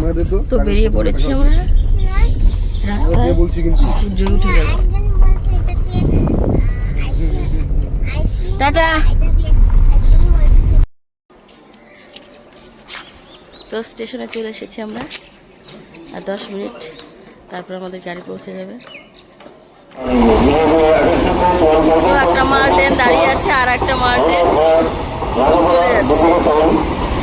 আমাদের তো বেরিয়ে পড়েছি আমরা রাস্তায় বলছি কিন্তু। সূর্য উঠে গেল। টাটা। তো স্টেশনে চলে এসেছি আমরা। আর দশ মিনিট তারপর আমাদের গাড়ি পৌঁছে যাবে। একটা মার্টেন দাঁড়িয়ে আছে আর একটা মার্টেন। চলে যাচ্ছে।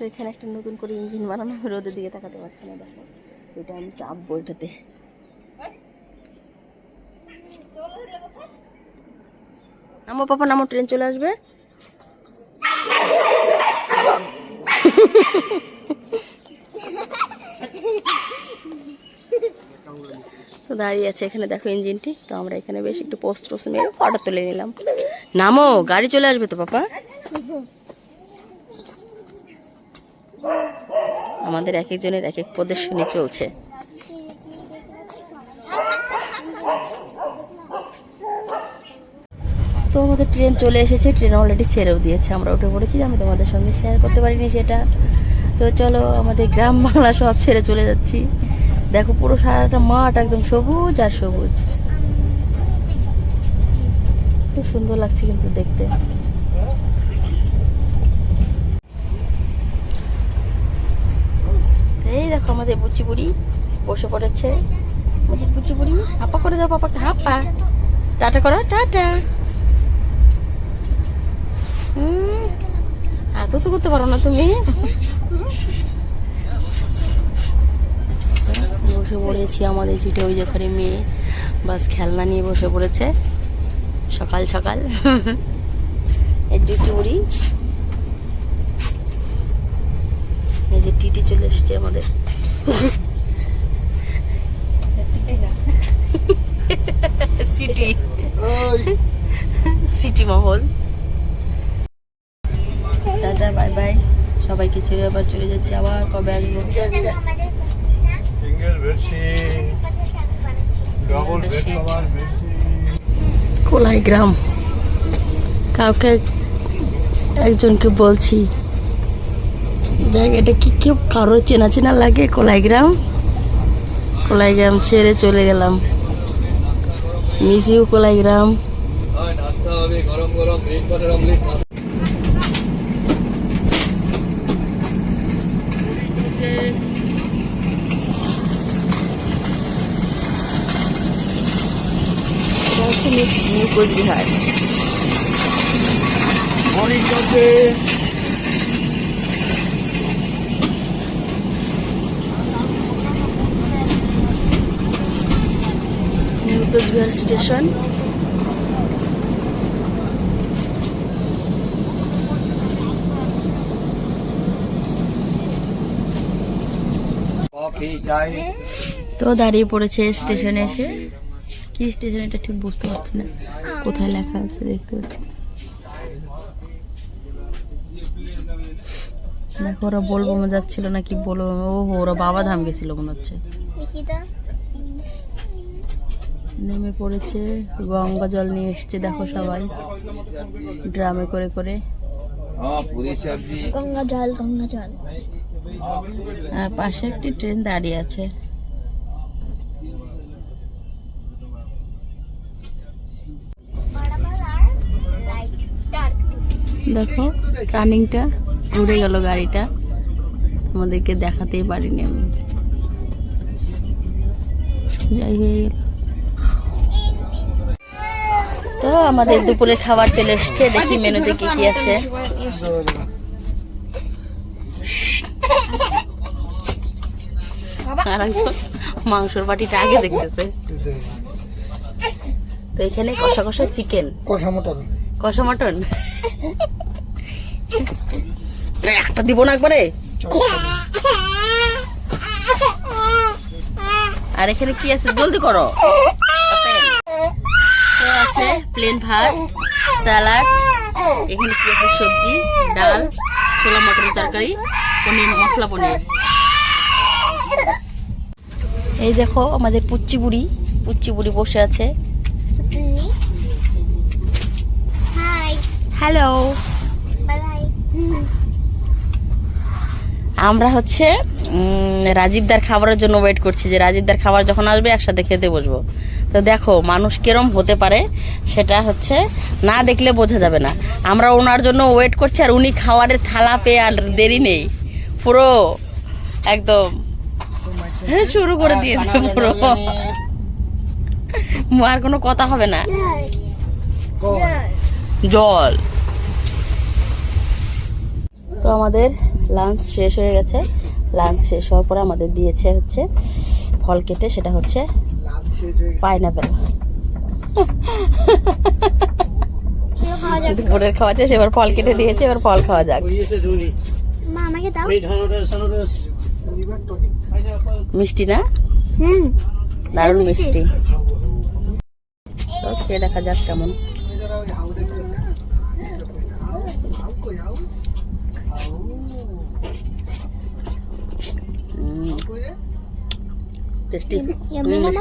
তো এখানে একটা নতুন করে ইঞ্জিন বানানো রোদের দিকে তাকাতে পারছি না, দেখো। এটা আমি চাপবো এটাতে আমার পাপা নামো ট্রেন চলে আসবে। তো দাঁড়িয়ে আছে এখানে, দেখো ইঞ্জিনটি তো আমরা এখানে বেশ একটু পোস্ট টোস্ট মেরে ফটো তুলে নিলাম। নামো, গাড়ি চলে আসবে তো, পাপা? আমাদের এক একজনের এক এক প্রদর্শনী চলছে। তো আমাদের ট্রেন চলে এসেছে, ট্রেন অলরেডি ছেড়েও দিয়েছে। আমরা উঠে পড়েছি, আমি তোমাদের সঙ্গে শেয়ার করতে পারিনি সেটা। তো চলো, আমাদের গ্রাম বাংলা সব ছেড়ে চলে যাচ্ছি। দেখো পুরো সারাটা মাঠ একদম সবুজ আর সবুজ। খুব সুন্দর লাগছে কিন্তু দেখতে। দেখো আমাদের বুচি বুড়ি বসে পড়েছে। আমাদের বুচি বুড়ি হাপা করে দাও পাপাকে হাপা। টাটা করো টাটা। হুম, এত তো করতে পারো না তুমি। বসে পড়েছি আমাদের চিটে ওই যেখানে মেয়ে বাস খেলনা নিয়ে বসে পড়েছে। সকাল সকাল। এই দুটি বুড়ি এই যে টিটি চলে এসেছে আমাদের। সিটি। সিটি মহল। টাটা বাই বাই। সবাইকে ছেড়ে আবার চলে যাচ্ছি আবার কবে আসব? কোলাই গ্রাম কাউকে একজনকে বলছি দেখ এটা কি কেউ কারও চেনা চেনা লাগে? কোলাই গ্রাম কোলাই গ্রাম ছেড়ে চলে গেলাম। মিস ইউ কোলাই গ্রাম নাস্তা হবে গরম গরম ব্রেড বাটার অমলেট এটা হচ্ছে মিস কোচবিহার অনেক কোচবিহার স্টেশন তো দাঁড়িয়ে পড়েছে স্টেশনে এসে। কি স্টেশন এটা ঠিক বুঝতে পারছি না। কোথায় লেখা আছে দেখতে পাচ্ছি দেখো ওরা বলব যাচ্ছিল না কি বলব ও ওরা বাবা ধাম গেছিল মনে হচ্ছে। নেমে পড়েছে গঙ্গা জল নিয়ে এসছে দেখো সবাই। ড্রামে করে করে। গঙ্গা জল গঙ্গা জল। আর পাশে একটি ট্রেন দাঁড়িয়ে আছে। দেখো টার্নিংটা ঘুরে গেল গাড়িটা। আমাদেরকে দেখাতেই পারিনি আমি। সোজাই হয়ে গেল। তো আমাদের দুপুরে খাবার চলে এসছে দেখি মেনুতে কি কি আছে। মাংসর বাটিটা আগে দেখতেছে। তো এখানে কষা কষা চিকেন। কষা মটন। কষা মটন? একটা দিব না একবারে। আর এখানে কি আছে? জলদি করো। আছে প্লেন ভাত স্যালাড এখানে কি আছে? সবজি ডাল ছোলা মটরের তরকারি পনির মশলা পনির। এই দেখো আমাদের পুচ্চি বুড়ি পুচ্চি বুড়ি বসে আছে। হ্যালো আমরা হচ্ছে রাজীবদার খাবারের জন্য ওয়েট করছি যে রাজীবদার খাবার যখন আসবে একসাথে খেতে বসবো। তো দেখো মানুষ কিরম হতে পারে সেটা হচ্ছে না দেখলে বোঝা যাবে না। আমরা ওনার জন্য ওয়েট করছি আর উনি খাবারের থালা পেয়ে আর দেরি নেই। পুরো একদম হ্যাঁ, শুরু করে দিয়েছে পুরো। আর কোনো কথা হবে না? জল। আমাদের লাঞ্চ শেষ হয়ে গেছে। লাঞ্চ শেষ হওয়ার পরে আমাদের দিয়েছে হচ্ছে ফল কেটে সেটা হচ্ছে পাইনাপেল দুপুরের খাওয়া শেষ এবার ফল কেটে দিয়েছে এবার ফল খাওয়া যাক। মিষ্টি না? দারুণ মিষ্টি। তো খেয়ে দেখা যাক কেমন। টেস্টি ভালো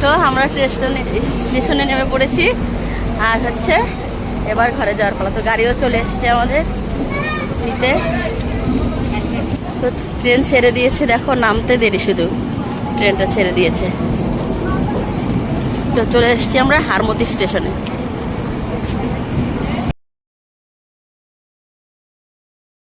তো আমরা স্টেশনে স্টেশনে নেমে পড়েছি। আর হচ্ছে এবার ঘরে যাওয়ার পালা। তো গাড়িও চলে এসছে আমাদের নিতে। তো ট্রেন ছেড়ে দিয়েছে দেখো নামতে দেরি শুধু। ট্রেনটা ছেড়ে দিয়েছে। তো চলে এসেছি আমরা হারমতি স্টেশনে।